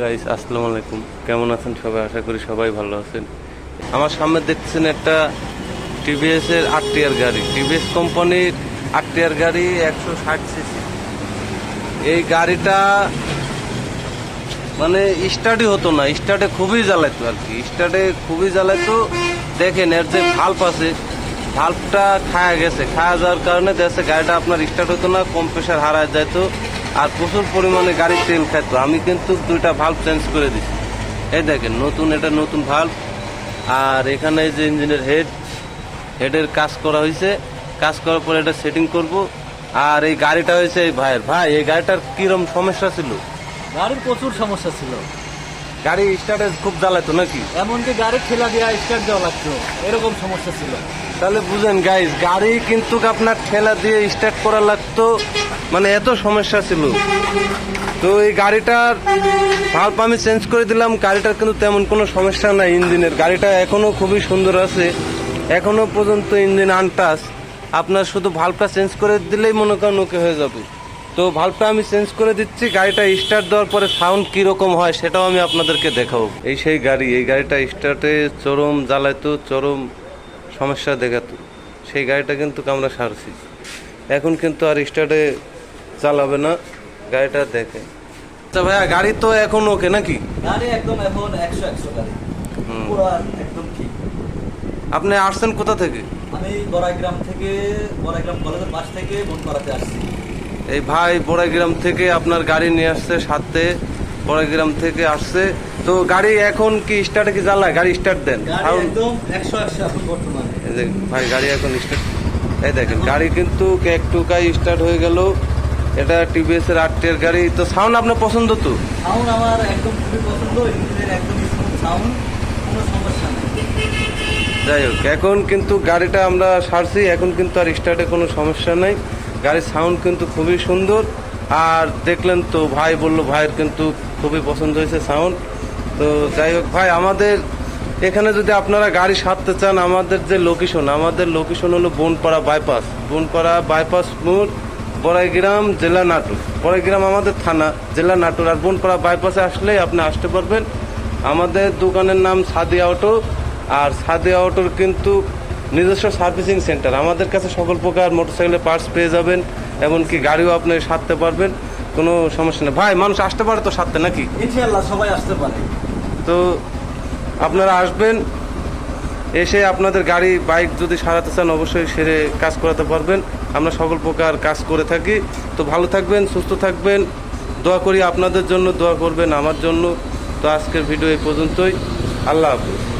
Guys আসসালামু আলাইকুম। কেমন আছেন সবাই? আশা করি সবাই ভালো আছেন। আমার সামনে দেখছেন একটা টিভিএস এর আটটিয়ার গাড়ি। টিভিএস কোম্পানির আটটিয়ার গাড়ি একশো ষাট সিসি এই গাড়িটা মানে স্টার্টই হতো না। স্টার্টে খুবই জ্বালাইতো আর কি। স্টার্টে খুবই জ্বালাইতো। দেখেন, এর যে ভাল্ব আছে ভাল্বটা খায়া গেছে। খায়া যাওয়ার কারণে দেশে গাড়িটা আপনার স্টার্ট হতো না, কম প্রেশার হারায় যাইতো। আর প্রচুর পরিমাণে গাড়ির তেল খাইতো। আমি কিন্তু দুইটা ভাল্ব চেঞ্জ করে দিছি। এই দেখেন, নতুন, এটা নতুন ভাল্ব আর এখানে যে ইঞ্জিনের হেড হেডের কাজ করা হয়েছে কাজ করার পরে এটা সেটিং করব। আর এই গাড়িটা হয়েছে এই ভাইয়ের। ভাই, এই গাড়িটার কিরম সমস্যা ছিল? গাড়ির প্রচুর সমস্যা ছিল। গাড়ি স্টার্টে খুব জ্বালাইতো নাকি? এমনকি গাড়ি ঠেলা দেওয়া স্টার্ট দেওয়া লাগতো। এরকম সমস্যা ছিল। তাহলে বুঝেন গাইজ গাড়ি কিন্তু আপনার ঠেলা দিয়ে স্টার্ট করা লাগতো। মানে এত সমস্যা ছিল। তো এই গাড়িটার ভাল্ব আমি চেঞ্জ করে দিলাম। গাড়িটার কিন্তু তেমন কোনো সমস্যা নাই ইঞ্জিনের। গাড়িটা এখনও খুবই সুন্দর আছে। এখনও পর্যন্ত ইঞ্জিন আনটাস আপনার শুধু ভাল্বটা চেঞ্জ করে দিলেই মনে করেন ওকে হয়ে যাবে। তো ভাল্বটা আমি চেঞ্জ করে দিচ্ছি গাড়িটা স্টার্ট দেওয়ার পরে সাউন্ড কীরকম হয় সেটাও আমি আপনাদেরকে দেখাবো। এই সেই গাড়ি এই গাড়িটা স্টার্টে চরম জ্বালাইতো চরম সমস্যা দেখাতো। সেই গাড়িটা কিন্তু আমরা সারছি। এখন কিন্তু আর স্টার্টে চালাবে না গাড়িটা দেখে। আচ্ছা ভাইয়া গাড়ি তো এখন ওকে নাকি? গাড়ি একদম এখন একশো একশো গাড়ি। একদম ঠিক। আপনি আসছেন কোথা থেকে? আমি বড়াইগ্রাম থেকে বড়াইগ্রাম কলেজের পাশ থেকে বনপাড়াতে আসছি। এই ভাই বড়াইগ্রাম থেকে আপনার গাড়ি নিয়ে আসছে সাথে বড়াইগ্রাম থেকে আসছে। তো গাড়ি এখন কি স্টার্টে কি জ্বালায় গাড়ি স্টার্ট দেন। ভাই গাড়ি এখন স্টার্ট এই দেখেন গাড়ি কিন্তু একটু কাই স্টার্ট হয়ে গেল। এটা টিভিএস এর আটটির গাড়ি। তো সাউন্ড আপনার পছন্দ তো? সাউন্ড আমার একদম খুবই পছন্দ। ইঞ্জিনের একদম স্মুথ সাউন্ড কোনো সমস্যা নেই। যাই হোক এখন কিন্তু গাড়িটা আমরা সারছি। এখন কিন্তু আর স্টার্টে কোনো সমস্যা নেই। গাড়ির সাউন্ড কিন্তু খুবই সুন্দর। আর দেখলেন তো ভাই বলল, ভাইয়ের কিন্তু খুবই পছন্দ হয়েছে সাউন্ড তো যাই হোক ভাই, আমাদের এখানে যদি আপনারা গাড়ি সারতে চান, আমাদের যে লোকেশন আমাদের লোকেশন হলো বনপাড়া বাইপাস বনপাড়া বাইপাস মোড়, বড়াইগ্রাম, জেলা নাটোর। বড়াইগ্রাম আমাদের থানা, জেলা নাটোর। আর বনপাড়া বাইপাসে আসলেই আপনি আসতে পারবেন। আমাদের দোকানের নাম সাদিয়া অটো। আর সাদিয়া অটোর কিন্তু নিজস্ব সার্ভিসিং সেন্টার। আমাদের কাছে সকল প্রকার মোটরসাইকেলের পার্টস পেয়ে যাবেন এমনকি গাড়িও আপনি সারতে পারবেন কোনো সমস্যা নেই। ভাই মানুষ আসতে পারে তো সারতে নাকি? সবাই আসতে পারে। তো আপনারা আসবেন এসে আপনাদের গাড়ি বাইক যদি সারাতে চান অবশ্যই সেরে কাজ করাতে পারবেন। আমরা সকল প্রকার কাজ করে থাকি। তো ভালো থাকবেন সুস্থ থাকবেন। দোয়া করি আপনাদের জন্য দোয়া করবেন আমার জন্য। তো আজকের ভিডিও এই পর্যন্তই। আল্লাহ হাফিজ।